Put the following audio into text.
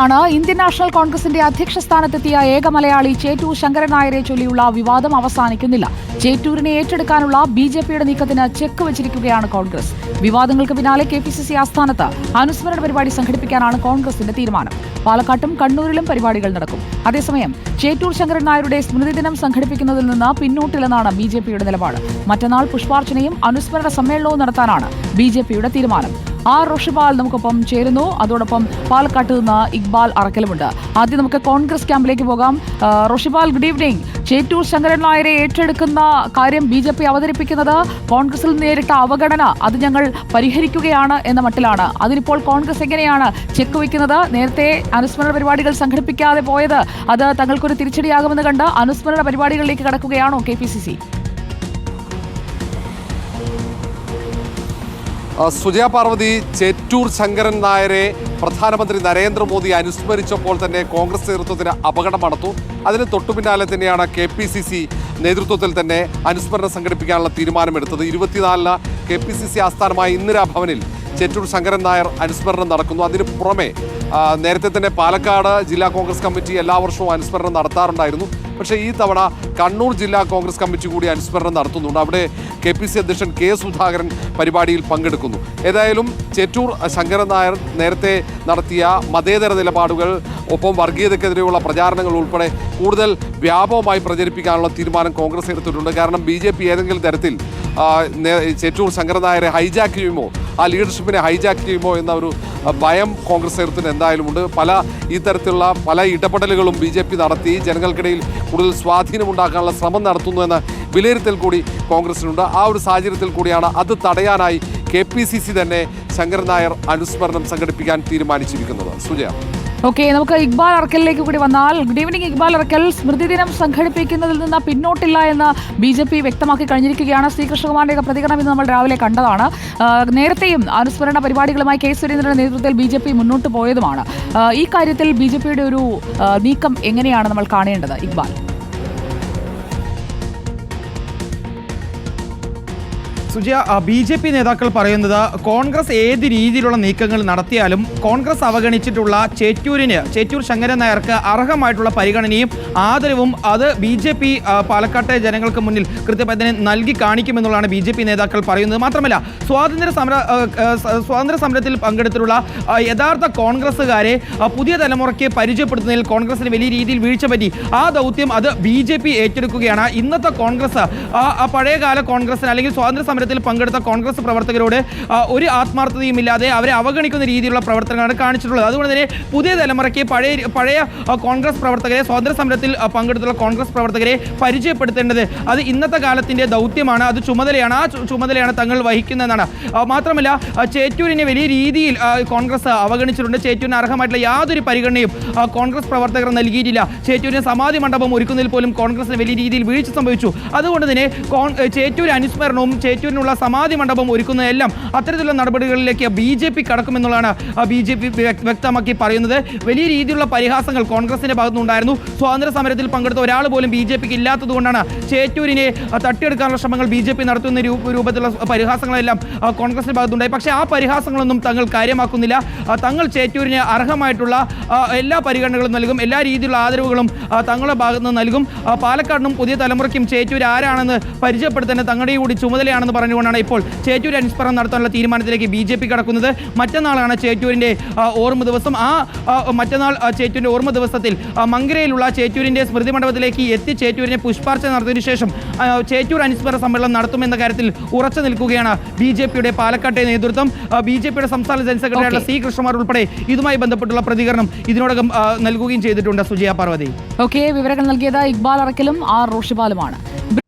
ാണ് Indian national കോൺഗ്രസിന്റെ അധ്യക്ഷ സ്ഥാനത്തെത്തിയ ഏക മലയാളി ചേറ്റൂർ ശങ്കരൻ നായരെ ചൊല്ലിയുള്ള വിവാദം അവസാനിക്കുന്നില്ല. ചേറ്റൂരിനെ ഏറ്റെടുക്കാനുള്ള ബി ജെ പിയുടെ നീക്കത്തിന് ചെക്ക് വെച്ചിരിക്കുകയാണ് കോൺഗ്രസ്. വിവാദങ്ങൾക്ക് പിന്നാലെ കെ പി സി സി ആസ്ഥാനത്ത് അനുസ്മരണ പരിപാടി സംഘടിപ്പിക്കാനാണ് കോൺഗ്രസിന്റെ തീരുമാനം. പാലക്കാട്ടും കണ്ണൂരിലും പരിപാടികൾ നടക്കും. അതേസമയം ചേറ്റൂർ ശങ്കരൻ നായരുടെ സ്മൃതിദിനം സംഘടിപ്പിക്കുന്നതിൽ നിന്ന് പിന്നോട്ടില്ലെന്നാണ് ബി ജെ പിയുടെ നിലപാട്. മറ്റന്നാൾ പുഷ്പാർച്ചനയും അനുസ്മരണ സമ്മേളനവും നടത്താനാണ് ബി ജെ പിയുടെ തീരുമാനം. ആർ റോഷിബാൽ നമുക്കൊപ്പം ചേരുന്നു. അതോടൊപ്പം പാലക്കാട്ട് നിന്ന് ഇക്ബാൽ അറക്കലുമുണ്ട്. ആദ്യം നമുക്ക് കോൺഗ്രസ് ക്യാമ്പിലേക്ക് പോകാം. റോഷിബാൽ ഗുഡ് ഈവനിങ് ചേറ്റൂർ ശങ്കരൻ നായരെ ഏറ്റെടുക്കുന്ന കാര്യം ബി ജെ പി അവതരിപ്പിക്കുന്നത് കോൺഗ്രസിൽ നേരിട്ട അവഗണന. അത് ഞങ്ങൾ പരിഹരിക്കുകയാണ് എന്ന മട്ടിലാണ്. അതിനിപ്പോൾ കോൺഗ്രസ് എങ്ങനെയാണ് ചെക്ക് വയ്ക്കുന്നത്? നേരത്തെ അനുസ്മരണ പരിപാടികൾ സംഘടിപ്പിക്കാതെ പോയത്. അത് തങ്ങൾക്കൊരു തിരിച്ചടിയാകുമെന്ന് കണ്ട് അനുസ്മരണ പരിപാടികളിലേക്ക് കടക്കുകയാണോ K P C C? Sujaya Parvathi Chettur Sankaran നായരെ പ്രധാനമന്ത്രി നരേന്ദ്രമോദി അനുസ്മരിച്ചപ്പോൾ തന്നെ കോൺഗ്രസ് നേതൃത്വത്തിന് അപകടം നടത്തു അതിന് തൊട്ടു പിന്നാലെ തന്നെയാണ് കെ പി സി സി നേതൃത്വത്തിൽ തന്നെ അനുസ്മരണം സംഘടിപ്പിക്കാനുള്ള തീരുമാനമെടുത്തത്. ഇരുപത്തിനാലിന് കെ പി സി സി ആസ്ഥാനമായ ഇന്ദിരാഭവനിൽ ചേറ്റൂർ ശങ്കരൻ നായർ അനുസ്മരണം നടക്കുന്നു. അതിന് പുറമെ നേരത്തെ തന്നെ പാലക്കാട് ജില്ലാ കോൺഗ്രസ് കമ്മിറ്റി എല്ലാ വർഷവും അനുസ്മരണം നടത്താറുണ്ടായിരുന്നു. പക്ഷേ ഈ തവണ കണ്ണൂർ ജില്ലാ കോൺഗ്രസ് കമ്മിറ്റി കൂടി അനുസ്മരണം നടത്തുന്നുണ്ട്. അവിടെ കെ പി സി അധ്യക്ഷൻ കെ സുധാകരൻ പരിപാടിയിൽ പങ്കെടുക്കുന്നു. ഏതായാലും ചേറ്റൂർ ശങ്കരൻ നായർ നേരത്തെ നടത്തിയ മതേതര നിലപാടുകൾ ഒപ്പം വർഗീയതയ്ക്കെതിരെയുള്ള പ്രചാരണങ്ങൾ ഉൾപ്പെടെ കൂടുതൽ വ്യാപകമായി പ്രചരിപ്പിക്കാനുള്ള തീരുമാനം കോൺഗ്രസ് എടുത്തിട്ടുണ്ട്. കാരണം ബി ഏതെങ്കിലും തരത്തിൽ ചേറ്റൂർ ശങ്കരൻ നായരെ ഹൈജാക്ക് ചെയ്യുമോ? ആ ലീഡർഷിപ്പിനെ ഹൈജാക്ക് ചെയ്യുമോ എന്ന ഒരു ഭയം കോൺഗ്രസ് നേതൃത്വത്തിന് എന്തായാലും ഉണ്ട്. പല ഈ തരത്തിലുള്ള പല ഇടപെടലുകളും ബി ജെ പി നടത്തി ജനങ്ങൾക്കിടയിൽ കൂടുതൽ സ്വാധീനം ഉണ്ടാക്കാനുള്ള ശ്രമം നടത്തുന്നു എന്ന വിലയിരുത്തൽ കൂടി കോൺഗ്രസിനുണ്ട്. ആ ഒരു സാഹചര്യത്തിൽ കൂടിയാണ് അത് തടയാനായി കെ പി സി സി തന്നെ ശങ്കരൻ നായർ അനുസ്മരണം സംഘടിപ്പിക്കാൻ തീരുമാനിച്ചിരിക്കുന്നത്. സുജയ. ഓക്കെ നമുക്ക് ഇക്ബാൽ അറക്കലിലേക്ക് കൂടി വന്നാൽ ഗുഡ് ഈവനിങ് ഇക്ബാൽ അറക്കൽ. സ്മൃതി ദിനം സംഘടിപ്പിക്കുന്നതിൽ നിന്ന് പിന്നോട്ടില്ല എന്ന് ബി ജെ പി വ്യക്തമാക്കി കഴിഞ്ഞിരിക്കുകയാണ്. ശ്രീകൃഷ്ണകുമാറിന്റെ പ്രതികരണം ഇന്ന് നമ്മൾ രാവിലെ കണ്ടതാണ്. നേരത്തെയും അനുസ്മരണ പരിപാടികളുമായി കെ സുരേന്ദ്രന്റെ നേതൃത്വത്തിൽ ബി ജെ പി മുന്നോട്ട് പോയതുമാണ്. ഈ കാര്യത്തിൽ ബി ജെ പിയുടെ ഒരു നീക്കം എങ്ങനെയാണ് നമ്മൾ കാണേണ്ടത് Iqbal? Sujaya B J P നേതാക്കൾ പറയുന്നത് കോൺഗ്രസ് ഏത് രീതിയിലുള്ള നീക്കങ്ങൾ നടത്തിയാലും കോൺഗ്രസ് അവഗണിച്ചിട്ടുള്ള ചേറ്റൂരിന് ചേറ്റൂർ ശങ്കരൻ നായർക്ക് അർഹമായിട്ടുള്ള പരിഗണനയും ആദരവും അത് ബി ജെ പി പാലക്കാട്ടെ ജനങ്ങൾക്ക് മുന്നിൽ കൃത്യമായി തന്നെ നൽകി കാണിക്കുമെന്നുള്ളതാണ് ബി ജെ പി നേതാക്കൾ പറയുന്നത്. മാത്രമല്ല സ്വാതന്ത്ര്യ സമര സ്വാതന്ത്ര്യ സമരത്തിൽ പങ്കെടുത്തിട്ടുള്ള യഥാർത്ഥ കോൺഗ്രസ്സുകാരെ പുതിയ തലമുറയ്ക്ക് പരിചയപ്പെടുത്തുന്നതിൽ കോൺഗ്രസിന് വലിയ രീതിയിൽ വീഴ്ച പറ്റി. ആ ദൗത്യം അത് ബി ഏറ്റെടുക്കുകയാണ്. ഇന്നത്തെ കോൺഗ്രസ് പഴയകാല കോൺഗ്രസിന് അല്ലെങ്കിൽ സ്വാതന്ത്ര്യ സമരത്തിൽ പങ്കെടുത്ത കോൺഗ്രസ് പ്രവർത്തകരോട് ഒരു ആത്മാർത്ഥതയും ഇല്ലാതെ അവരെ അവഗണിക്കുന്ന രീതിയിലുള്ള പ്രവർത്തനങ്ങളാണ് കാണിച്ചിട്ടുള്ളത്. അതുകൊണ്ട് തന്നെ പുതിയ തലമുറയ്ക്ക് പഴയ പഴയ കോൺഗ്രസ് പ്രവർത്തകരെ സ്വാതന്ത്ര്യ സമരത്തിൽ പങ്കെടുത്തുള്ള കോൺഗ്രസ് പ്രവർത്തകരെ പരിചയപ്പെടുത്തേണ്ടത് അത് ഇന്നത്തെ കാലത്തിന്റെ ദൗത്യമാണ്. അത് ചുമതലയാണ് ആ ചുമതലയാണ് തങ്ങൾ വഹിക്കുന്നതെന്നാണ്. മാത്രമല്ല ചേറ്റൂരിനെ വലിയ രീതിയിൽ കോൺഗ്രസ് അവഗണിച്ചിട്ടുണ്ട്. ചേറ്റൂരിന് അർഹമായിട്ടുള്ള യാതൊരു പരിഗണനയും കോൺഗ്രസ് പ്രവർത്തകർ നൽകിയിട്ടില്ല. ചേറ്റൂരിന് സമാധി മണ്ഡപം ഒരുക്കുന്നതിൽ പോലും കോൺഗ്രസിന് വലിയ രീതിയിൽ വീഴ്ച സംഭവിച്ചു. അതുകൊണ്ട് തന്നെ കോൺ അനുസ്മരണവും ചേറ്റൂർ ചേറ്റൂരിനുള്ള സമാധി മണ്ഡപം ഒരുക്കുന്നതെല്ലാം അത്തരത്തിലുള്ള നടപടികളിലേക്ക് ബി ജെ പി കടക്കുമെന്നുള്ളതാണ് ബി ജെ പി വ്യക്തമാക്കി പറയുന്നത്. വലിയ രീതിയിലുള്ള പരിഹാസങ്ങൾ കോൺഗ്രസിന്റെ ഭാഗത്തുനിന്നുണ്ടായിരുന്നു. സ്വാതന്ത്ര്യ സമരത്തിൽ പങ്കെടുത്ത ഒരാൾ പോലും ബി ജെ പിക്ക് ഇല്ലാത്തത് കൊണ്ടാണ് ചേറ്റൂരിനെ തട്ടിയെടുക്കാനുള്ള ശ്രമങ്ങൾ ബി ജെ പി നടത്തുന്ന രൂപത്തിലുള്ള പരിഹാസങ്ങളെല്ലാം കോൺഗ്രസിന്റെ ഭാഗത്തുണ്ടായി. പക്ഷേ ആ പരിഹാസങ്ങളൊന്നും തങ്ങൾ കാര്യമാക്കുന്നില്ല. തങ്ങൾ ചേറ്റൂരിന് അർഹമായിട്ടുള്ള എല്ലാ പരിഗണനകളും നൽകും എല്ലാ രീതിയിലുള്ള ആദരവുകളും തങ്ങളുടെ ഭാഗത്ത് നിന്ന് നൽകും പാലക്കാടിനും പുതിയ തലമുറയ്ക്കും ചേറ്റൂർ ആരാണെന്ന് പരിചയപ്പെടുത്തേണ്ട തങ്ങളുടെ കൂടി ചുമതലയാണെന്ന് പറഞ്ഞുകൊണ്ടാണ് ഇപ്പോൾ ചേറ്റൂർ അനുസ്മരണം നടത്താനുള്ള തീരുമാനത്തിലേക്ക് ബി ജെ പി കടക്കുന്നത്. മറ്റന്നാളാണ് ചേറ്റൂരിന്റെ ഓർമ്മ ദിവസം. ആ മറ്റന്നാൾ ചേറ്റൂരിന്റെ ഓർമ്മ ദിവസത്തിൽ മങ്കരയിലുള്ള ചേറ്റൂരിന്റെ സ്മൃതി മണ്ഡപത്തിലേക്ക് എത്തി ചേറ്റൂരിനെ പുഷ്പാർച്ച നടത്തിയതിനു ശേഷം ചേറ്റൂർ അനുസ്മരണ സമ്മേളനം നടത്തുമെന്ന കാര്യത്തിൽ ഉറച്ചു നിൽക്കുകയാണ് ബി ജെ പിയുടെ പാലക്കാട്ടെ നേതൃത്വം. ബി ജെ പിയുടെ സംസ്ഥാന ജനറൽ സെക്രട്ടറിയായ സി കൃഷ്ണമാർ ഉൾപ്പെടെ ഇതുമായി ബന്ധപ്പെട്ടുള്ള പ്രതികരണം ഇതിനോടകം നൽകുകയും ചെയ്തിട്ടുണ്ട് സുജയ പാർവതി. ഓക്കെ വിവരങ്ങൾ നൽകിയത് ഇക്ബാൽ അറക്കലും ആർ റോഷിപാലുമാണ്